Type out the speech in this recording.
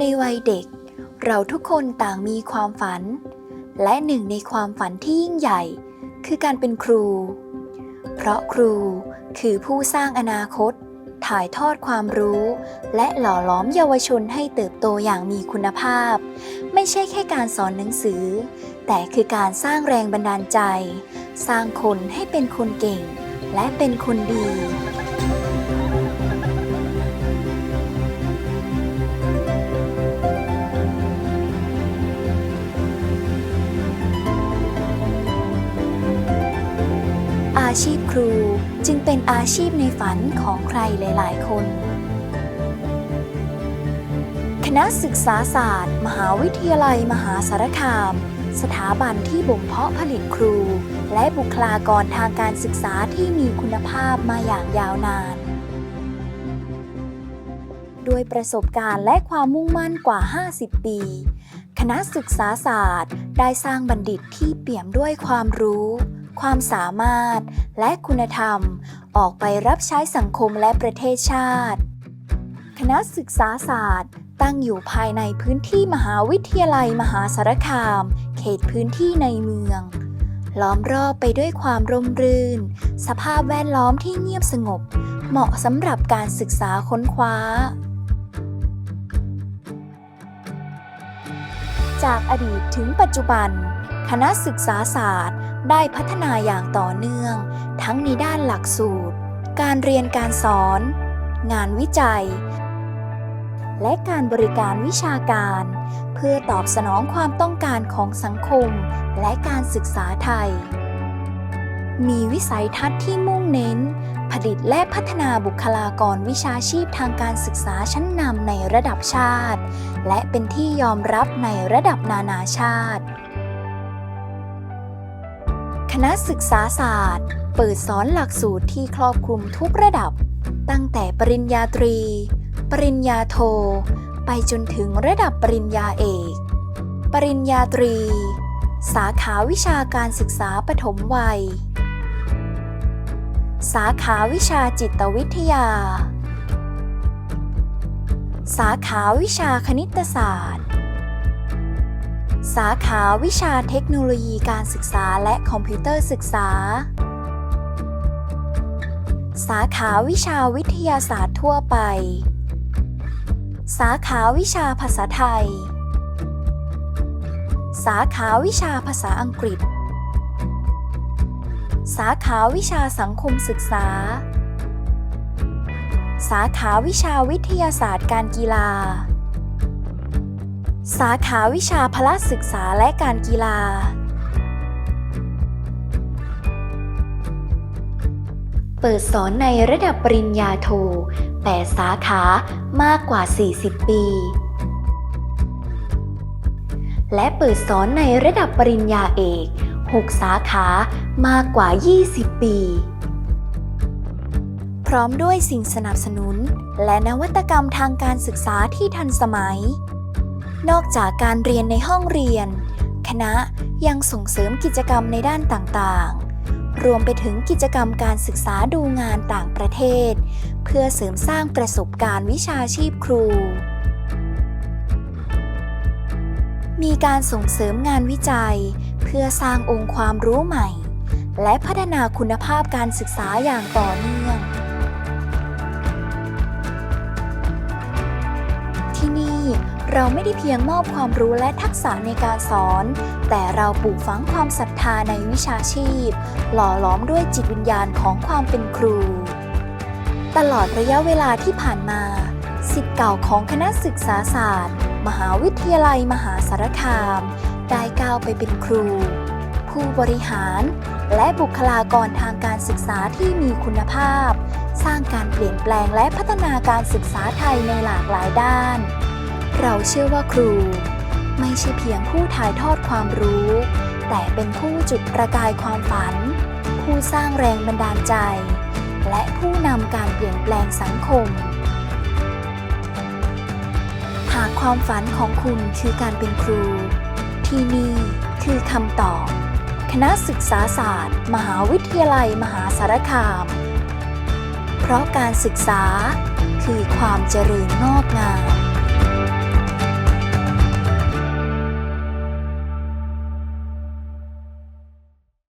ในวัยเด็ก เราทุกคนต่างมีความฝัน และหนึ่งในความฝันที่ยิ่งใหญ่ คือการเป็นครู เพราะครูคือผู้สร้างอนาคต ถ่ายทอดความรู้ และหล่อหลอมเยาวชนให้เติบโตอย่างมีคุณภาพ ไม่ใช่แค่การสอนหนังสือ แต่คือการสร้างแรงบันดาลใจ สร้างคนให้เป็นคนเก่ง และเป็นคนดี ชีพครูจึงเป็นอาชีพในฝันของใครหลาย ๆ คน คณะศึกษาศาสตร์ มหาวิทยาลัยมหาสารคาม สถาบันที่บ่มเพาะผลิตครู และบุคลากรทางการศึกษาที่มีคุณภาพมาอย่างยาวนาน ด้วยประสบการณ์และความมุ่งมั่นกว่า 50 ปีคณะศึกษาศาสตร์ ได้สร้างบัณฑิตที่เปี่ยมด้วยความรู้ ความสามารถ และคุณธรรม ออกไปรับใช้สังคมและประเทศชาติ คณะศึกษาศาสตร์ ตั้งอยู่ภายในพื้นที่มหาวิทยาลัยมหาสารคาม เขตพื้นที่ในเมือง ล้อมรอบไปด้วยความร่มรื่น สภาพแวดล้อมที่เงียบสงบ เหมาะสำหรับการศึกษาค้นคว้าจากอดีตถึงปัจจุบัน คณะศึกษาศาสตร์ ได้พัฒนาอย่างต่อเนื่อง ทั้งในด้านหลักสูตร การเรียนการสอน งานวิจัย และการบริการวิชาการ เพื่อตอบสนองความต้องการของสังคมและการศึกษาไทย มีวิสัยทัศน์ที่มุ่งเน้น ผลิตและพัฒนาบุคลากรวิชาชีพทางการศึกษาชั้นนำในระดับชาติ และเป็นที่ยอมรับในระดับนานาชาติ คณะศึกษาศาสตร์ เปิดสอนหลักสูตรที่ครอบคลุมทุกระดับ ตั้งแต่ปริญญาตรี ปริญญาโท ไปจนถึงระดับปริญญาเอก ปริญญาตรี สาขาวิชาการศึกษาปฐมวัย สาขาวิชาจิตวิทยา สาขาวิชาคณิตศาสตร์ สาขาวิชาเทคโนโลยีการศึกษาและคอมพิวเตอร์ศึกษา สาขาวิชาวิทยาศาสตร์ทั่วไป สาขาวิชาภาษาไทย สาขาวิชาภาษาอังกฤษ สาขาวิชาสังคมศึกษา สาขาวิชาวิทยาศาสตร์การกีฬา สาขาวิชาพละศึกษาและการกีฬา เปิดสอนในระดับปริญญาโท 8 สาขามากกว่า 40 ปี และเปิดสอนในระดับปริญญาเอก 6 สาขามากกว่า 20 ปี พร้อมด้วยสิ่งสนับสนุน และนวัตกรรมทางการศึกษาที่ทันสมัย นอกจากการเรียนในห้องเรียน คณะยังส่งเสริมกิจกรรมในด้านต่างๆ รวมไปถึงกิจกรรมการศึกษาดูงานต่างประเทศ เพื่อเสริมสร้างประสบการณ์วิชาชีพครู มีการส่งเสริมงานวิจัย เพื่อสร้างองค์ความรู้ใหม่ และพัฒนาคุณภาพการศึกษาอย่างต่อเนื่อง เราไม่ได้เพียงมอบความรู้และทักษะในการสอน แต่เราปลูกฝังความศรัทธาในวิชาชีพ หล่อหลอมด้วยจิตวิญญาณของความเป็นครู ตลอดระยะเวลาที่ผ่านมาสิทธิ์เก่าของคณะศึกษาศาสตร์ มหาวิทยาลัยมหาสารคาม ได้ก้าวไปเป็นครู ผู้บริหาร และบุคลากรทางการศึกษาที่มีคุณภาพ สร้างการเปลี่ยนแปลงและพัฒนาการศึกษาไทยในหลากหลายด้าน เราเชื่อว่าครู ไม่ใช่เพียงผู้ถ่ายทอดความรู้ แต่เป็นผู้จุดประกายความฝัน ผู้สร้างแรงบันดาลใจ และผู้นำการเปลี่ยนแปลงสังคม หากความฝันของคุณคือการเป็นครู ที่นี่คือคำตอบ คณะศึกษาศาสตร์ มหาวิทยาลัยมหาสารคาม เพราะการศึกษาคือความเจริญงอกงาม